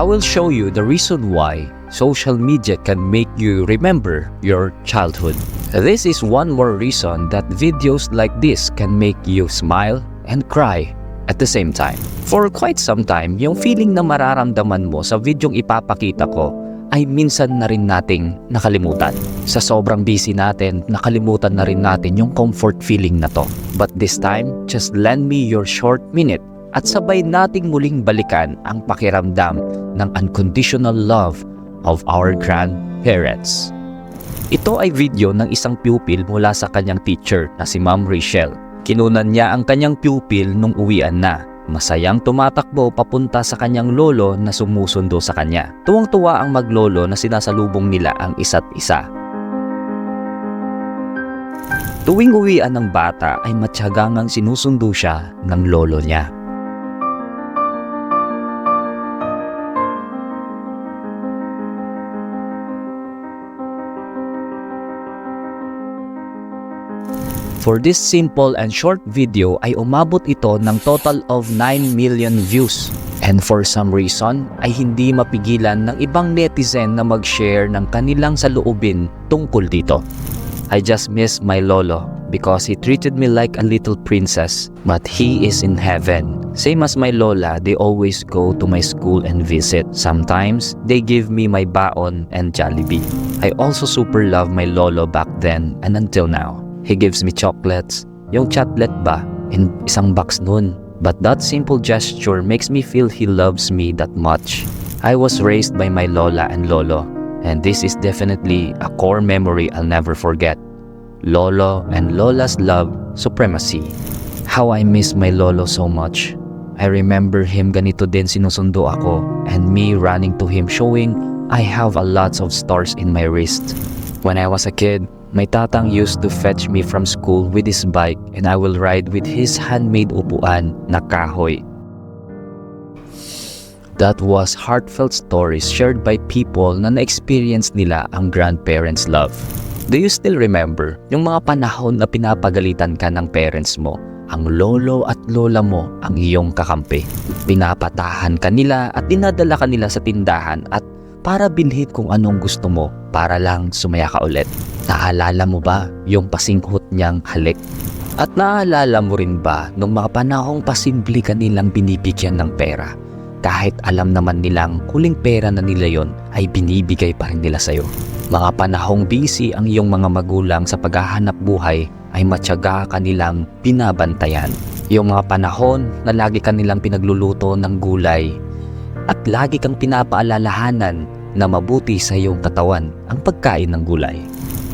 I will show you the reason why social media can make you remember your childhood. This is one more reason that videos like this can make you smile and cry at the same time. For quite some time, yung feeling na mararamdaman mo sa videong ipapakita ko ay minsan na rin nating nakalimutan. Sa sobrang busy natin, nakalimutan na rin natin yung comfort feeling na to. But this time, just lend me your short minute at sabay nating muling balikan ang pakiramdam ng unconditional love of our grandparents. Ito ay video ng isang pupil mula sa kanyang teacher na si Ma'am Rachel. Kinunan niya ang kanyang pupil nung uwian na. Masayang tumatakbo papunta sa kanyang lolo na sumusundo sa kanya. Tuwang-tuwa ang maglolo na sinasalubong nila ang isa't isa. Tuwing uwian ng bata ay matyagangang sinusundo siya ng lolo niya. For this simple and short video ay umabot ito ng total of 9 million views. And for some reason ay hindi mapigilan ng ibang netizen na mag-share ng kanilang saloobin tungkol dito. I just miss my lolo because he treated me like a little princess but he is in heaven. Same as my lola, they always go to my school and visit. Sometimes, they give me my baon and Jollibee. I also super love my lolo back then and until now. He gives me chocolates. Yung chocolate ba? In isang box nun. But that simple gesture makes me feel he loves me that much. I was raised by my lola and lolo. And this is definitely a core memory I'll never forget. Lolo and Lola's love supremacy. How I miss my lolo so much. I remember him ganito din sinusundo ako and me running to him showing I have a lots of stars in my wrist. When I was a kid, my tatang used to fetch me from school with his bike and I will ride with his handmade upuan na kahoy. That was heartfelt stories shared by people na na-experience nila ang grandparents' love. Do you still remember yung mga panahon na pinapagalitan ka ng parents mo? Ang lolo at lola mo ang iyong kakampi. Pinapatahan ka nila at dinadala ka nila sa tindahan at para bilhin kung anong gusto mo para lang sumaya ka ulit. Naalala mo ba yung pasinghot niyang halik? At naalala mo rin ba nung mga panahong pasimple ka nilang binibigyan ng pera? Kahit alam naman nilang kuling pera na nila yon ay binibigay pa rin nila sa'yo. Mga panahong busy ang iyong mga magulang sa paghahanap buhay ay matyaga kanilang binabantayan. Yung mga panahon na lagi kanilang pinagluluto ng gulay at lagi kang pinapaalalahanan na mabuti sa iyong katawan ang pagkain ng gulay.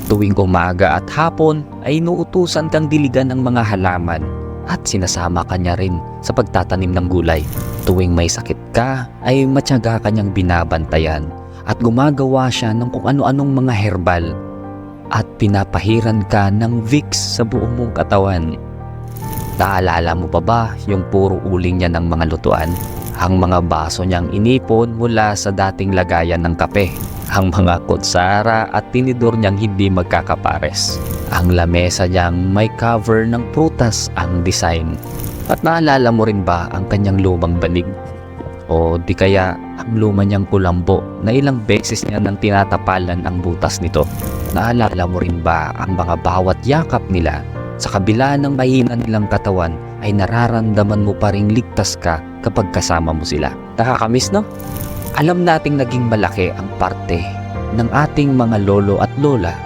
Tuwing umaga at hapon ay inuutusan kang diligan ng mga halaman at sinasama ka niya rin sa pagtatanim ng gulay. Tuwing may sakit ka ay matyaga kanyang binabantayan at gumagawa siya ng kung ano-anong mga herbal at pinapahiran ka ng Vicks sa buong mong katawan. Naalala mo pa ba yung puro uling niya ng mga lutuan? Ang mga baso niyang inipon mula sa dating lagayan ng kape. Ang mga kutsara at tinidor niyang hindi magkakapares. Ang lamesa niyang may cover ng prutas ang design. At naalala mo rin ba ang kanyang lumang banig? O di kaya ang luma niyang kulambo na ilang beses niya nang tinatapalan ang butas nito? Naalala mo rin ba ang mga bawat yakap nila sa kabila ng mahina nilang katawan ay nararamdaman mo pa ring ligtas ka kapag kasama mo sila. Nakakamiss no? Alam nating naging malaki ang parte ng ating mga lolo at lola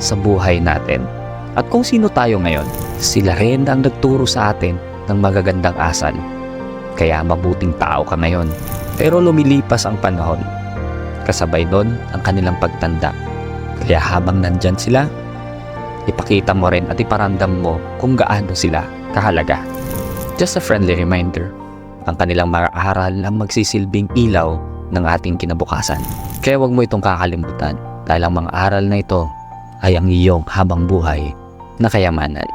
sa buhay natin. At kung sino tayo ngayon, sila rin ang nagturo sa atin ng magagandang asal. Kaya mabuting tao ka ngayon. Pero lumilipas ang panahon. Kasabay doon ang kanilang pagtanda. Kaya habang nandyan sila, ipakita mo rin at iparamdam mo kung gaano sila kahalaga. Just a friendly reminder, ang kanilang mga aral ang magsisilbing ilaw ng ating kinabukasan. Kaya huwag mo itong kakalimutan dahil ang mga aral na ito ay ang iyong habang buhay na kayamanan.